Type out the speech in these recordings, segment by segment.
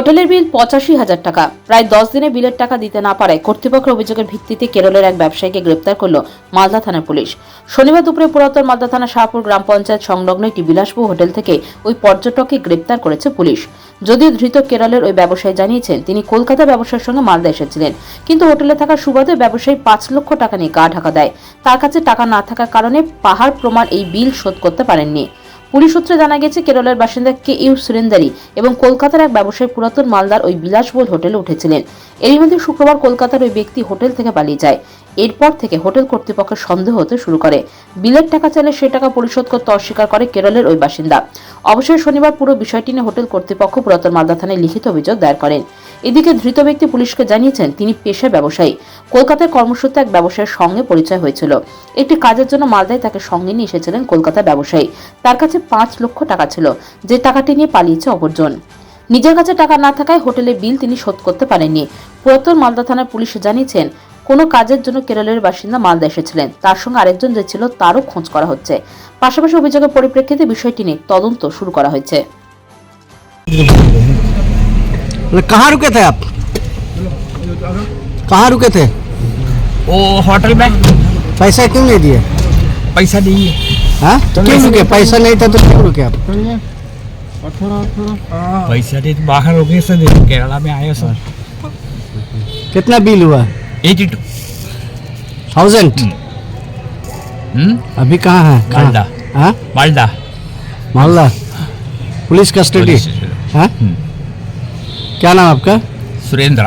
হোটেলের বিল পঁচাশি হাজার টাকা। প্রায় দশ দিনে বিলের টাকা দিতে না পারায় কর্তৃপক্ষের অভিযোগের ভিত্তিতে কেরলের এক ব্যবসায়ীকে গ্রেপ্তার করল মালদা থানার পুলিশ। শনিবার দুপুরে পুরাতন মালদা থানা শাহপুর গ্রাম পঞ্চায়েত সংলগ্ন একটি বিলাসবহুল হোটেল থেকে ওই পর্যটককে গ্রেপ্তার করেছে পুলিশ। যদিও ধৃত কেরলের ওই ব্যবসায়ী জানিয়েছেন, তিনি কলকাতা ব্যবসার সঙ্গে মালদা এসেছিলেন। কিন্তু হোটেলে থাকার সুবাদে ব্যবসায়ী পাঁচ লক্ষ টাকা নিয়ে গা ঢাকা দেয়। তার কাছে টাকা না থাকার কারণে পাহাড় প্রমাণ এই বিল শোধ করতে পারেননি। পুলিশ সূত্রে জানা গেছে, কেরলের বাসিন্দা কে ইউ সুরেন্দারি এবং কলকাতার এক ব্যবসায়ী পুরাতন মালদার ওই বিলাসবহুল হোটেলে উঠেছিলেন। এরই মধ্যে শুক্রবার কলকাতার ওই ব্যক্তি হোটেল থেকে পালিয়ে যায়। এরপর থেকে হোটেল কর্তৃপক্ষের সন্দেহ হতে শুরু করে। বিলের টাকা চাইলে সে টাকা পরিশোধ করতে অস্বীকার করে কেরলের ওই বাসিন্দা। অবশ্যই শনিবার পুরো বিষয়টি নিয়ে হোটেল কর্তৃপক্ষ পুরাতন মালদা থানায় লিখিত অভিযোগ দায়ের করেন। এদিকে ধৃত ব্যক্তি পুলিশকে জানিয়েছেন, তিনি পেশায় ব্যবসায়ী। কলকাতায় কর্মসূত্রে এক ব্যবসায়ীর সঙ্গে পরিচয় হয়েছিল। একটি কাজের জন্য মালদায় তাকে সঙ্গে নিয়ে এসেছিলেন কলকাতা ব্যবসায়ী। তার কাছে পাঁচ লক্ষ টাকা ছিল, যে টাকাটি নিয়ে পালিয়েছে অপরজন। নিজের কাছে টাকা না থাকায় হোটেলে বিল তিনি শোধ করতে পারেননি। পুরাতন মালদা থানার পুলিশ জানিয়েছেন কোনো কাজের জন্য কেরলের বাসিন্দা মালদা এসেছিলেন তার সঙ্গে আরেকজন যে ছিল তারও খোঁজ করা হচ্ছে পাশাপাশি অভিযোগের পরিপ্রেক্ষিতে বিষয়টি নিয়ে তদন্ত শুরু করা হয়েছে मतलब कहाँ रुके थे आप कहाँ रुके थे वो होटल में पैसा क्यों नहीं दिए पैसा दिए हाँ क्यों रुके पैसा नहीं था तो क्यों रुके आप पैसा दे तो बाहर हो गए सर केरला में आए सर कितना बिल हुआ एटी टू थाउजेंड हम्म अभी कहाँ है कहाँ? मालदा। हाँ मालदा मालदा पुलिस कस्टडी हाँ क्या नाम आपका सुरेंद्र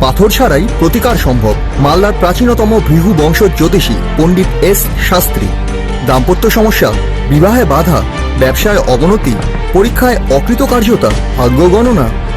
পাথর ছাড়াই প্রতিকার সম্ভব মালদার প্রাচীনতম ভৃহু বংশ জ্যোতিষী পণ্ডিত এস শাস্ত্রী দাম্পত্য সমস্যা বিবাহে বাধা ব্যবসায় অবনতি পরীক্ষায় অকৃতকার্যতা ভাগ্য গণনা